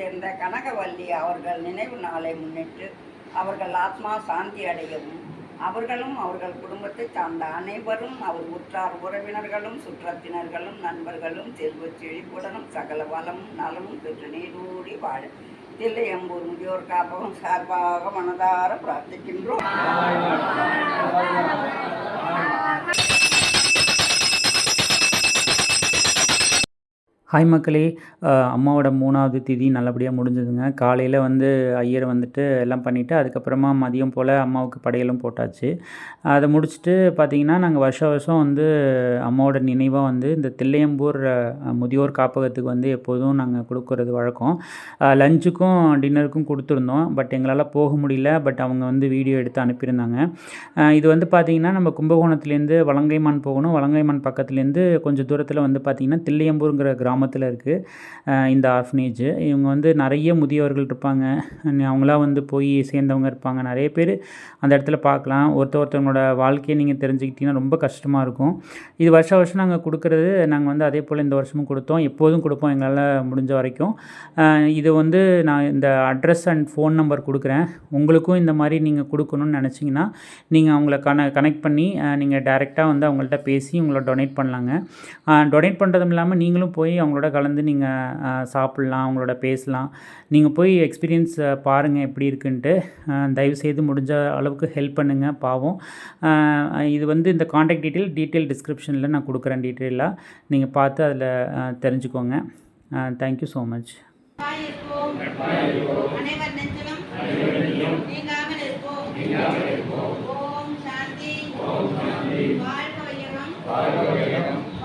சேர்ந்த கனகவல்லி அவர்கள் நினைவு நாளை முன்னிட்டு அவர்கள் ஆத்மா சாந்தி அடையவும் அவர்களும் அவர்கள் குடும்பத்தை சார்ந்த அனைவரும் அவர் உற்றார் உறவினர்களும் சுற்றத்தினர்களும் நண்பர்களும் செல்வ செழிப்புடனும் சகல வளமும் நலமும் பெற்று நீரூடி வாழ தில்லையம்பூர் முதியோர் காப்பகம் சார்பாக மனதார பிரார்த்திக்கின்றோம். ஹாய் மக்களே. அம்மாவோட மூணாவது திதி நல்லபடியாக முடிஞ்சதுங்க. காலையில் வந்து ஐயர் வந்துட்டு எல்லாம் பண்ணிவிட்டு அதுக்கப்புறமா மதியம் போல் அம்மாவுக்கு படையலும் போட்டாச்சு. அதை முடிச்சுட்டு பார்த்தீங்கன்னா நாங்கள் வருஷம் வருஷம் வந்து அம்மாவோட நினைவாக வந்து இந்த தில்லையம்பூர் முதியோர் காப்பகத்துக்கு வந்து எப்போதும் நாங்கள் கொடுக்கறது வழக்கம். லஞ்சுக்கும் டின்னருக்கும் கொடுத்துருந்தோம். பட் எங்களால் போக முடியல. பட் அவங்க வந்து வீடியோ எடுத்து அனுப்பியிருந்தாங்க. இது வந்து பார்த்திங்கன்னா நம்ம கும்பகோணத்துலேருந்து வலங்கைமான் போகணும். வலங்கைமான் பக்கத்துலேருந்து கொஞ்சம் தூரத்தில் வந்து பார்த்திங்கன்னா தில்லையம்பூருங்கிற கிராமத்தில் இருக்குது இந்த ஆர்ஃபனேஜ் இவங்க வந்து நிறைய முதியவர்கள் இருப்பாங்க. அவங்களாம் வந்து போய் சேர்ந்தவங்க இருப்பாங்க. நிறைய பேர் அந்த இடத்துல பார்க்கலாம். ஒருத்த ஒருத்தவங்களோட வாழ்க்கையை நீங்கள் தெரிஞ்சுக்கிட்டிங்கன்னா ரொம்ப கஷ்டமாக இருக்கும். இது வருஷம் வருஷம் நாங்கள் கொடுக்குறது நாங்கள் வந்து அதே போல் இந்த வருஷமும் கொடுத்தோம். எப்போதும் கொடுப்போம் எங்களால் முடிஞ்ச வரைக்கும். இது வந்து நான் இந்த அட்ரஸ் அண்ட் ஃபோன் நம்பர் கொடுக்குறேன். உங்களுக்கும் இந்த மாதிரி நீங்கள் கொடுக்கணும்னு நினச்சிங்கன்னா நீங்கள் அவங்கள கன கனெக்ட் பண்ணி நீங்கள் டைரெக்டாக வந்து அவங்கள்ட்ட பேசி உங்களை டொனேட் பண்ணலாங்க. டொனேட் பண்ணுறதும் இல்லாமல் நீங்களும் போய் அவங்க அவங்களோட கலந்து நீங்கள் சாப்பிட்லாம் அவங்களோட பேசலாம். நீங்கள் போய் எக்ஸ்பீரியன்ஸ் பாருங்கள் எப்படி இருக்குன்ட்டு. தயவுசெய்து முடிஞ்ச அளவுக்கு ஹெல்ப் பண்ணுங்கள் பாவம். இது வந்து இந்த காண்டாக்ட் டீட்டெயில் டீட்டெயில் டிஸ்கிரிப்ஷனில் நான் கொடுக்குறேன் டீட்டெயிலாக நீங்கள் பார்த்து அதில் தெரிஞ்சுக்கோங்க. தேங்க்யூ ஸோ மச் ஓம் சாந்தி. வாழ்க வையகம்